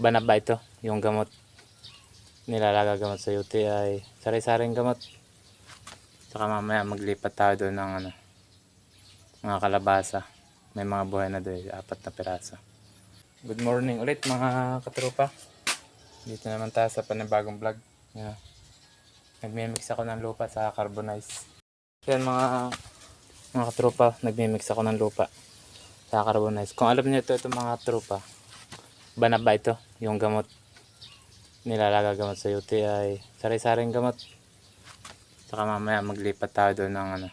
banab ba ito? Yung gamot. Nilalaga gamot sa UTI. Sari-saring gamot. Saka mamaya maglipat tayo doon ng ano, mga kalabasa. May mga buhay na doon, apat na piraso. Good morning ulit mga katropa. Dito naman tayo sa panibagong vlog. Yan. Nagmimix ako ng lupa sa carbonize. Yan mga mga katropa, nagmimix ako ng lupa sa carbonize. Kung alam niyo ito, ito mga tropa, banab ba ito? Yung gamot. Nilalaga gamot sa UTI. Sari-saring gamot. Saka mamaya maglipat tayo doon ng ano,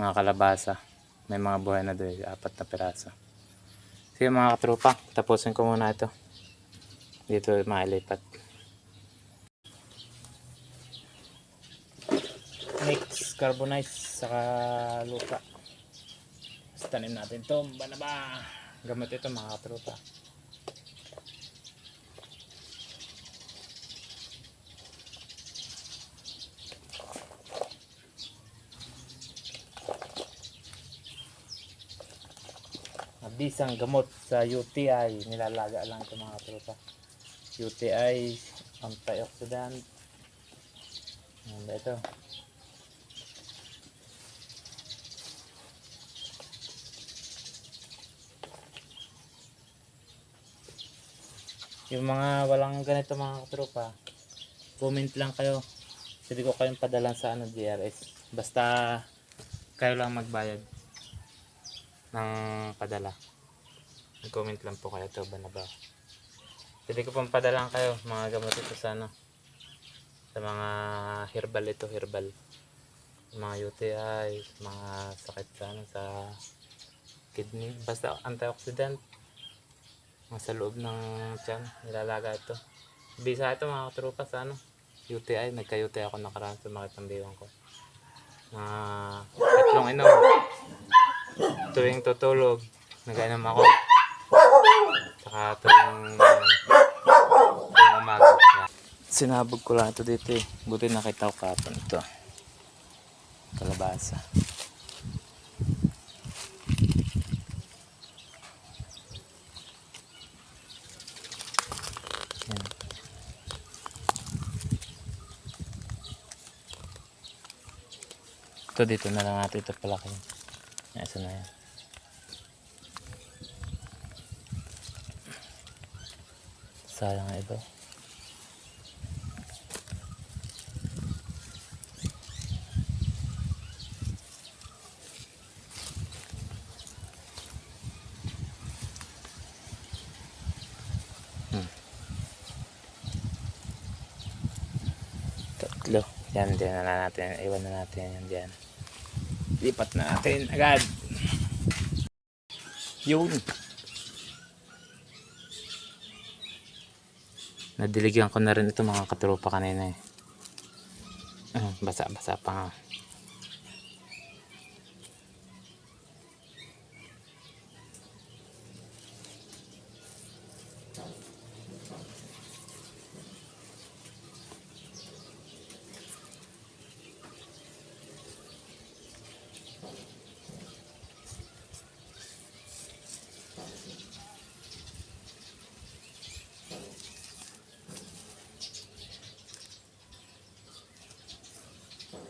mga kalabasa. May mga buhay na doon, apat na piraso. Sige mga katropa, tapusin ko muna ito. Dito mailipat. Mix carbonize saka lupa. Tanim natin to. Ba na ba? Gamot ito mga katropa. Mabisang gamot sa UTI. Nilalaga lang ito mga katropa. UTI, antioxidant. Ano ito? Yung mga walang ganito mga katropa, comment lang kayo. Pwede ko kayong padalan sa ano DRS. Basta kayo lang magbayad ng padala. Mag-comment lang po kayo to ba na ba? Pwede ko pang padalan kayo mga gamot ito sa ano. Sa mga herbal ito, herbal. Mga UTI, mga sakit sa ano, sa kidney. Basta antioxidant mga sa loob ng tiyan, nilalaga ito. Bisa ito mga katrupa sa ano, UTI, nagka-UTI ako nakaraan sa mga tambiwan ko. Na tatlong inom. Tuwing tutulog, nag-inom ako. Saka tuwing, tuwing umaga. Sinabog ko ito dito eh. Buti nakita ko kapon ito. Kalabasa. Ito dito na lang natin ito. Yan, isa na yan. Sayang ito. Tatlo. Yan, dyan na natin. Iwan na natin yan dyan. Lipat na natin agad. Yun. Nadiligyan ko na rin ito mga katropa kanina eh. Ah, Basa-basa pa nga.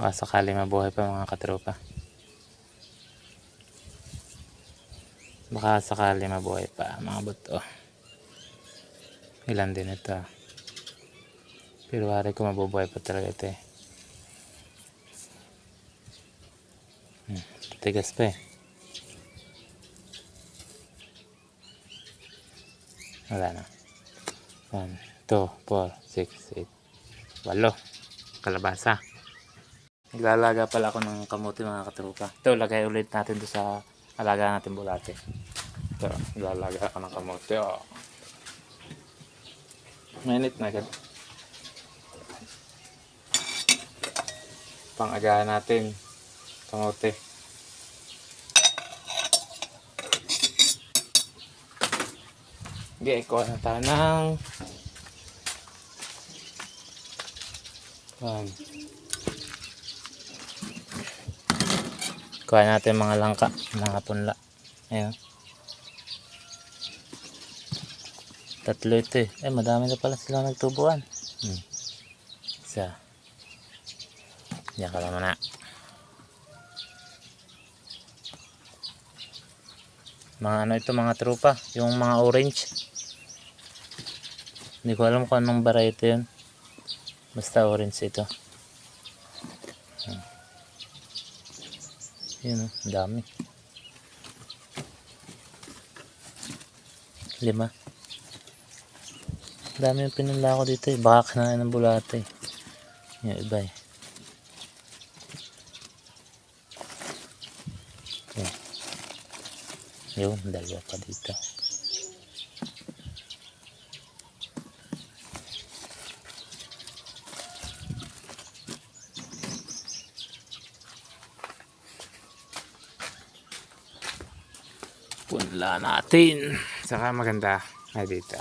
Baka sakali mabuhay pa mga katropa. Baka sakali mabuhay pa mga buto. Ilan din ito. Pero wari ko mabubuhay pa talaga ito eh. Hmm, tigas pa eh. Wala na. 1, 2, 4, 6, 8, 8. Kalabasa. Naglalaga pala ako ng kamote mga katrupa. Ito, lagay ulit natin doon sa alaga natin bulate. Ito, naglalaga ako ng kamote. Oh. Mainit na agad. Pang-agahan natin. Kamote. Okay, kuha na tayo ng Yan. Kuha natin mga langka, mga punla. Ayan. Tatlo ito eh. Eh, madami na pala sila nagtubuan. Hmm. Isa. Diyan ka naman na. Mga ano ito, mga trupa. Yung mga orange. Hindi ko alam kung anong variety yun. Basta orange ito. Hmm. Yun oh, ang dami. Lima. Ang dami yung pinunla ko dito eh. Baka kinain ng bulate eh. Yung iba eh. Yun, dalawa pa dito. Punla natin. Saka maganda. Ay, dito.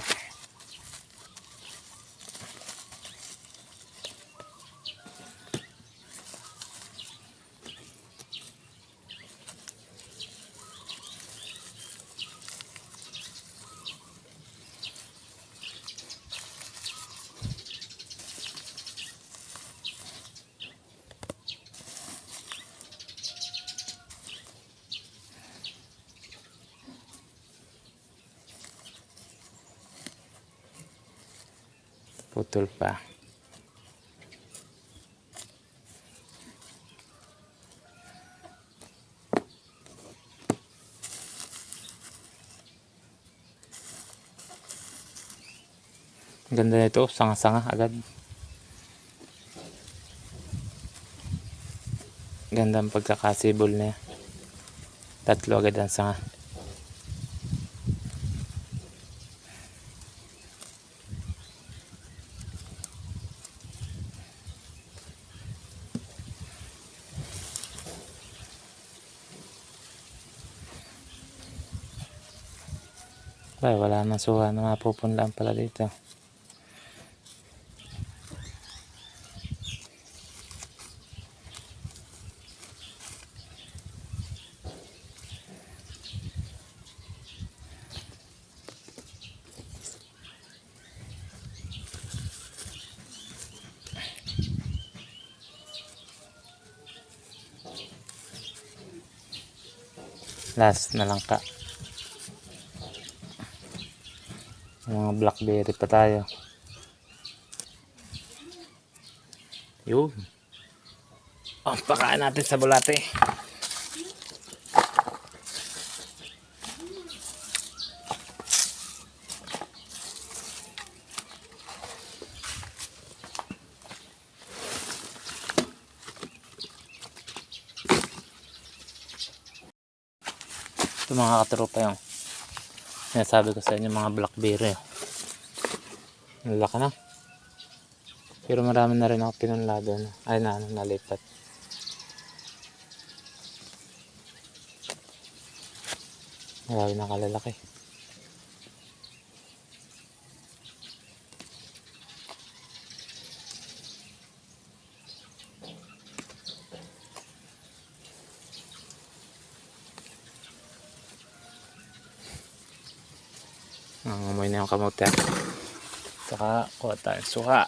Putol pa. Ganda nito, sanga-sanga agad. Ganda ang pagkakasibol niya. Tatlo agad ang sanga. Ay, wala nang suha na mapupunlaan pala dito. Last na lang ka. Mga blackberry pa tayo. Yun. Oh, pakain natin sa bulate. Ito mga katropa yung sinasabi ko sa inyo mga blackberry. Laki na. Pero marami na rin ako pinunla doon. Ay na, ano, nalipat. Marami na kalalaki. Ang amoy na yung kamote. Ah.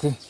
Saka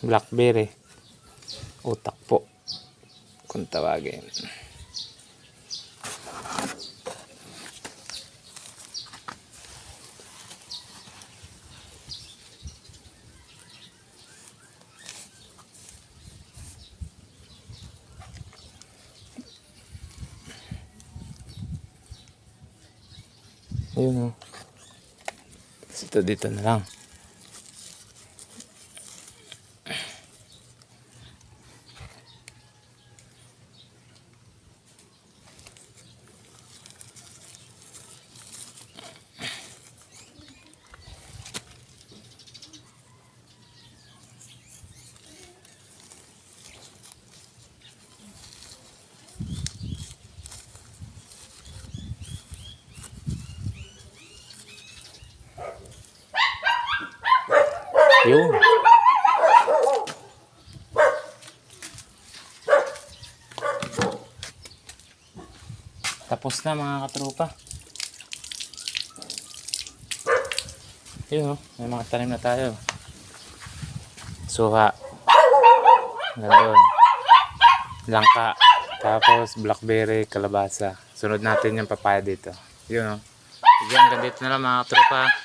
Blackberry. Utak po. Kung tawagin. Ayun o. Ito dito na lang. Yun. Tapos na mga katropa. Yun oh, may mga tanim na tayo. Suha. Gandun. Langka. Tapos blackberry, kalabasa. Sunod natin yung papaya dito. Yun oh. Sige, hanggang dito na lang mga katropa.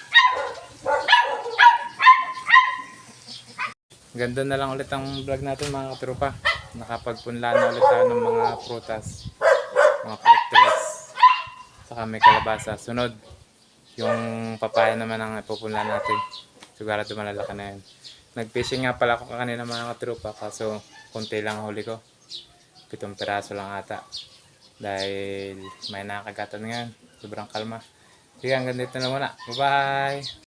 Ganda na lang ulit ang vlog natin mga katropa. Nakapagpunla na ulit tayo ng mga prutas. Mga fruit trees. Saka may kalabasa. Sunod, yung papaya naman ang ipupunla natin. Sigurado malalaki na yun. Nag-fishing nga pala ako kanina mga katropa. Kaso konti lang ang huli ko. Pitong piraso lang ata. Dahil may nakagatan ngayon. Sobrang kalma. Sige, hanggang dito na muna. Bye-bye!